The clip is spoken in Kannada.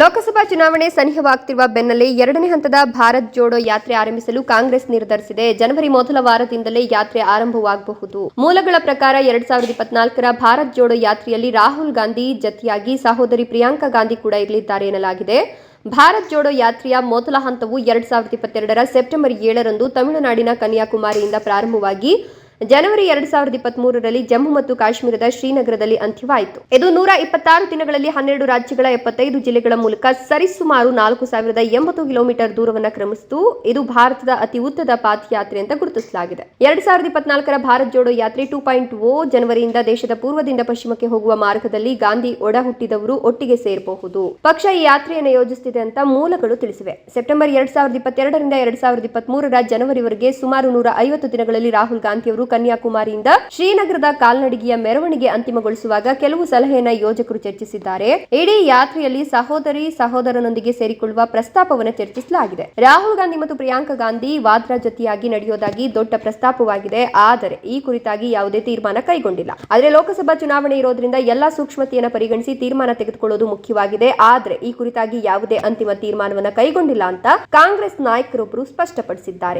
ಲೋಕಸಭಾ ಚುನಾವಣೆ ಸನಿಹವಾಗ್ತಿರುವ ಬೆನ್ನಲ್ಲೇ ಎರಡನೇ ಹಂತದ ಭಾರತ್ ಜೋಡೋ ಯಾತ್ರೆ ಆರಂಭಿಸಲು ಕಾಂಗ್ರೆಸ್ ನಿರ್ಧರಿಸಿದೆ. ಜನವರಿ ಮೊದಲ ವಾರದಿಂದಲೇ ಯಾತ್ರೆ ಆರಂಭವಾಗಬಹುದು. ಮೂಲಗಳ ಪ್ರಕಾರ ಎರಡ್ ಸಾವಿರದ ಇಪ್ಪತ್ನಾಲ್ಕರ ಭಾರತ್ ಜೋಡೋ ಯಾತ್ರೆಯಲ್ಲಿ ರಾಹುಲ್ ಗಾಂಧಿ ಜತೆಯಾಗಿ ಸಹೋದರಿ ಪ್ರಿಯಾಂಕಾ ಗಾಂಧಿ ಕೂಡ ಇರಲಿದ್ದಾರೆ ಎನ್ನಲಾಗಿದೆ. ಭಾರತ್ ಜೋಡೋ ಯಾತ್ರೆಯ ಮೊದಲ ಹಂತವು ಎರಡ್ ಸಾವಿರದ ಇಪ್ಪತ್ತೆರಡರ ಸೆಪ್ಟೆಂಬರ್ ಏಳರಂದು ತಮಿಳುನಾಡಿನ ಕನ್ಯಾಕುಮಾರಿಯಿಂದ ಪ್ರಾರಂಭವಾಗಿ ಜನವರಿ ಎರಡ್ ಸಾವಿರದ ಇಪ್ಪತ್ತ್ ಮೂರರಲ್ಲಿ ಜಮ್ಮು ಮತ್ತು ಕಾಶ್ಮೀರದ ಶ್ರೀನಗರದಲ್ಲಿ ಅಂತ್ಯವಾಯಿತು. ಇದು ನೂರ ಇಪ್ಪತ್ತಾರು ದಿನಗಳಲ್ಲಿ ಹನ್ನೆರಡು ರಾಜ್ಯಗಳ ಎಪ್ಪತ್ತೈದು ಜಿಲ್ಲೆಗಳ ಮೂಲಕ ಸರಿಸುಮಾರು ನಾಲ್ಕು ಸಾವಿರದ ಎಂಬತ್ತು ಕಿಲೋಮೀಟರ್ ದೂರವನ್ನು ಕ್ರಮಿಸಿತು. ಇದು ಭಾರತದ ಅತಿ ಉದ್ದದ ಪಾದಯಾತ್ರೆ ಅಂತ ಗುರುತಿಸಲಾಗಿದೆ. ಎರಡ್ ಸಾವಿರದ ಇಪ್ಪತ್ನಾಲ್ಕರ ಭಾರತ್ ಜೋಡೋ ಯಾತ್ರೆ ಟೂ ಪಾಯಿಂಟ್ ಓ ಜನವರಿಯಿಂದ ದೇಶದ ಪೂರ್ವದಿಂದ ಪಶ್ಚಿಮಕ್ಕೆ ಹೋಗುವ ಮಾರ್ಗದಲ್ಲಿ ಗಾಂಧಿ ಒಡ ಹುಟ್ಟಿದವರು ಒಟ್ಟಿಗೆ ಸೇರಬಹುದು. ಪಕ್ಷ ಈ ಯಾತ್ರೆಯನ್ನು ಯೋಜಿಸುತ್ತಿದೆ ಅಂತ ಮೂಲಗಳು ತಿಳಿಸಿವೆ. ಸೆಪ್ಟೆಂಬರ್ ಎರಡ್ ಸಾವಿರದ ಇಪ್ಪತ್ತೆರಡರಿಂದ ಎರಡ್ ಸಾವಿರದ ಇಪ್ಪತ್ತ್ ಮೂರರ ಜನವರಿವರೆಗೆ ಸುಮಾರು ನೂರ ಐವತ್ತು ದಿನಗಳಲ್ಲಿ ರಾಹುಲ್ ಗಾಂಧಿ ಅವರು ಕನ್ಯಾಕುಮಾರಿಯಿಂದ ಶ್ರೀನಗರದ ಕಾಲ್ನಡಿಗೆಯ ಮೆರವಣಿಗೆ ಅಂತಿಮಗೊಳಿಸುವಾಗ ಕೆಲವು ಸಲಹೆಯನ್ನ ಯೋಜಕರು ಚರ್ಚಿಸಿದ್ದಾರೆ. ಇಡೀ ಯಾತ್ರೆಯಲ್ಲಿ ಸಹೋದರಿ ಸಹೋದರನೊಂದಿಗೆ ಸೇರಿಕೊಳ್ಳುವ ಪ್ರಸ್ತಾಪವನ್ನು ಚರ್ಚಿಸಲಾಗಿದೆ. ರಾಹುಲ್ ಗಾಂಧಿ ಮತ್ತು ಪ್ರಿಯಾಂಕಾ ಗಾಂಧಿ ವಾದ್ರಾ ಜೊತೆಯಾಗಿ ನಡೆಯೋದಾಗಿ ದೊಡ್ಡ ಪ್ರಸ್ತಾಪವಾಗಿದೆ. ಆದರೆ ಈ ಕುರಿತಾಗಿ ಯಾವುದೇ ತೀರ್ಮಾನ ಕೈಗೊಂಡಿಲ್ಲ. ಆದರೆ ಲೋಕಸಭಾ ಚುನಾವಣೆ ಇರೋದ್ರಿಂದ ಎಲ್ಲಾ ಸೂಕ್ಷ್ಮತೆಯನ್ನು ಪರಿಗಣಿಸಿ ತೀರ್ಮಾನ ತೆಗೆದುಕೊಳ್ಳೋದು ಮುಖ್ಯವಾಗಿದೆ. ಆದರೆ ಈ ಕುರಿತಾಗಿ ಯಾವುದೇ ಅಂತಿಮ ತೀರ್ಮಾನವನ್ನು ಕೈಗೊಂಡಿಲ್ಲ ಅಂತ ಕಾಂಗ್ರೆಸ್ ನಾಯಕರೊಬ್ಬರು ಸ್ಪಷ್ಟಪಡಿಸಿದ್ದಾರೆ.